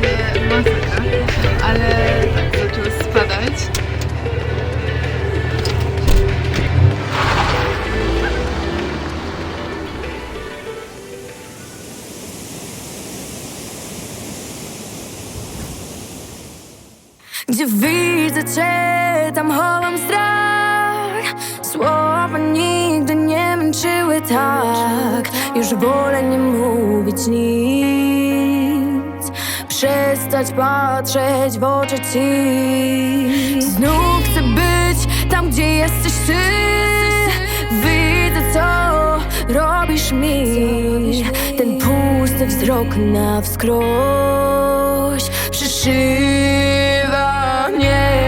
naprawdę masakra, ale tak zaczęło spadać. Gdzie widzę cię, tam chowam strach. Słowa nigdy nie męczyły tak. Już wolę nie mówić nic. Przestać patrzeć w oczy ci. Znów chcę być tam, gdzie jesteś ty. Widzę, co robisz mi. Ten pusty wzrok na wskroś. Przyszywa mnie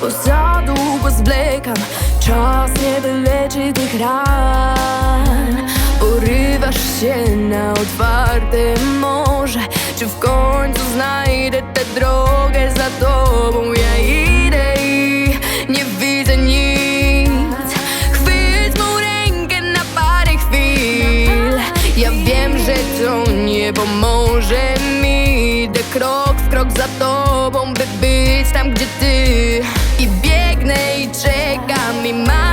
Bo za długo zwlekam Czas nie wyleczy tych ran. Porywasz się na otwarte morze Czy w końcu znajdę tę drogę za tobą? Ja idę i nie widzę nic. Chwyć mą rękę na parę chwil. Ja wiem, że to nie pomoże mi Idę krok w krok za tobą, by być tam, gdzie ty I biegnę i czekam i marzę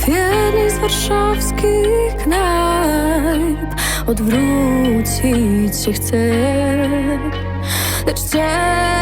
w jednej z warszawskich knajp Odwrócić się chcę Lecz cię